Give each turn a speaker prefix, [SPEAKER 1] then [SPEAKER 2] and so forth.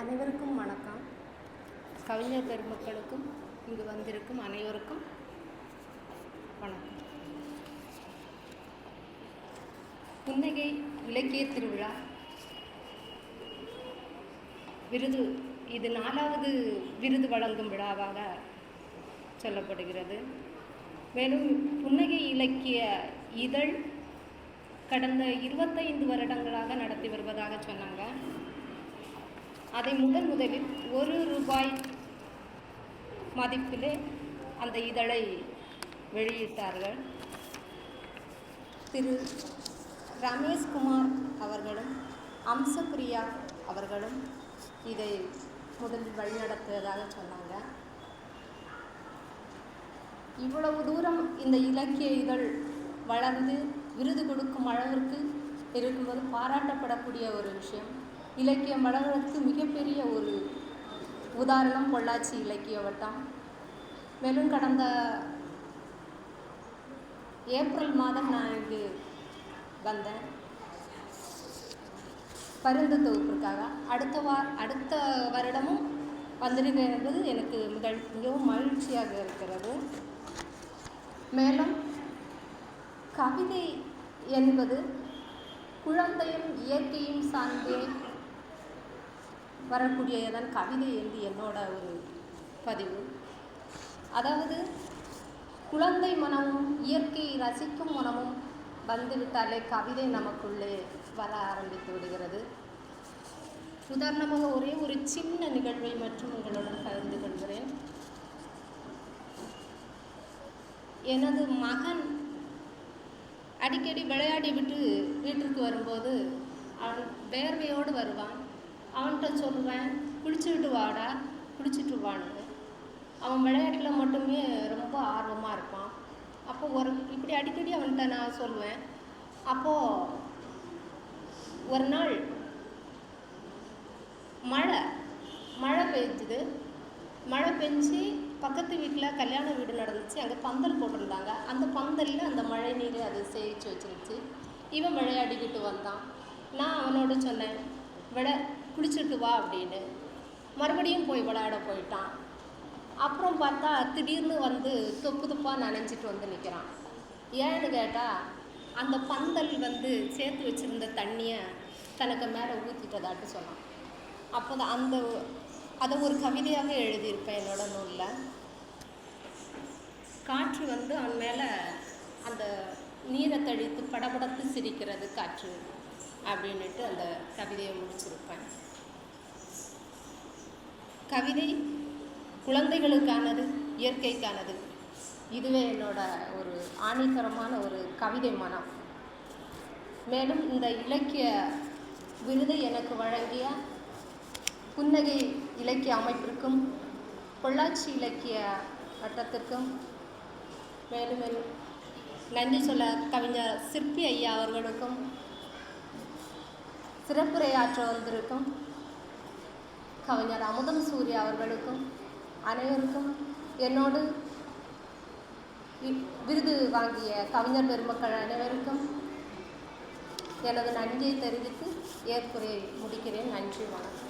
[SPEAKER 1] அனைவருக்கும் வணக்கம். கவிஞர் பெருமக்களுக்கும் இங்கு வந்திருக்கும் அனைவருக்கும் வணக்கம். புன்னகை இலக்கிய திருவிழா. விருது இது நாலாவது விருது வழங்கும் விழாவாக சொல்லப்படுகிறது. மேலும் புன்னகை இலக்கிய இதழ் கடந்த இருபத்தைந்து வருடங்களாக நடத்தி வருவதாக சொன்னாங்க. அதை முதன் முதலில் ஒரு ரூபாய் மதிப்பிலே அந்த இதழை வெளியிட்டார்கள். திரு ரமேஷ்குமார் அவர்களும் அம்சப்பிரியா அவர்களும் இதை முதலில் வழிநடத்துவதாக சொன்னாங்க. இவ்வளவு தூரம் இந்த இலக்கிய இதழ் வளர்ந்து விருது கொடுக்கும் அளவிற்கு இருக்கும்போது பாராட்டப்படக்கூடிய ஒரு விஷயம். இலக்கியம் வளர்கிறதுக்கு மிகப்பெரிய ஒரு உதாரணம் பொள்ளாச்சி இலக்கிய வட்டம். மேலும் கடந்த ஏப்ரல் மாதம் நான் இங்கு வந்தேன். பருந்து தொகுப்பிற்காக. அடுத்த வா அடுத்த வருடமும் வந்திருக்கேன் என்பது எனக்கு மிக மிகவும் மகிழ்ச்சியாக இருக்கிறது. மேலும் கவிதை என்பது குழந்தையும் இயற்கையும் சார்ந்தே வரக்கூடியதான் கவிதை என்று என்னோட ஒரு பதிவு. அதாவது குழந்தை மனமும் இயற்கையை ரசிக்கும் மனமும் வந்துவிட்டாலே கவிதை நமக்குள்ளே வர ஆரம்பித்து விடுகிறது. உதாரணமாக ஒரே ஒரு சின்ன நிகழ்வை மற்றும் உங்களுடன் பகிர்ந்து கொள்கிறேன். எனது மகன் அடிக்கடி விளையாடி விட்டு வீட்டிற்கு வரும்போது அவன் வேர்வையோடு வருவான். அவன்கிட்ட சொல்லுவேன் குளிச்சுட்டு வாடா குளிச்சுட்டு வான்னு. அவன் விளையாட்டில் மட்டுமே ரொம்ப ஆர்வமாக இருப்பான். அப்போ ஒரு இப்படி அடிக்கடி அவன்கிட்ட நான் சொல்லுவேன். அப்போது ஒரு நாள் மழை மழை பெஞ்சுது மழை பெஞ்சு பக்கத்து வீட்டில் கல்யாண வீடு நடந்துச்சு. அங்கே பந்தல் போட்டிருந்தாங்க. அந்த பந்தலில் அந்த மழை நீர் அது சேமித்து வச்சிருந்துச்சு இவன் விளையாடிக்கிட்டு வந்தான். நான் அவனோட சொன்னேன் விட குளிச்சுட்டு வா அப்படின்னு. மறுபடியும் போய் விளையாட போயிட்டான். அப்புறம் பார்த்தா திடீர்னு வந்து தொப்பு தொப்பாக நனைஞ்சிட்டு வந்து நிற்கிறான் ஏன்னு கேட்டால் அந்த பந்தல் வந்து சேர்த்து வச்சுருந்த தண்ணியை தனக்கு மேலே ஊற்றிட்டதாட்டு சொன்னான். அப்போ தான் அந்த அதை ஒரு கவிதையாக எழுதியிருப்பேன் என்னோட நூலில். காற்று வந்து அவன் மேலே அந்த நீரை தழித்து படபடத்து சிரிக்கிறது காற்று. அப்படின்னுட்டு அந்த கவிதையை முடிச்சிருப்பேன் கவிதை குழந்தைகளுக்கானது இயற்கைக்கானது. இதுவே என்னோட ஒரு ஆணித்தரமான ஒரு கவிதை மனம். மேலும் இந்த இலக்கிய விருதை எனக்கு வழங்கிய புன்னகை இலக்கிய அமைப்பிற்கும் பொள்ளாச்சி இலக்கிய வட்டத்திற்கும் மேலும் மேலும் நன்றி சொல்ல கவிஞர் சிற்பி ஐயா அவர்களுக்கும் சிறப்புரையாற்ற வந்திருக்கும் கவிஞர் அமுதம் சூர்யா அவர்களுக்கும் அனைவருக்கும் என்னோடு விருது வாங்கிய கவிஞர் பெருமக்கள் அனைவருக்கும் எனது நன்றியை தெரிவித்து ஏற்புரையை முடிக்கிறேன். நன்றி வணக்கம்.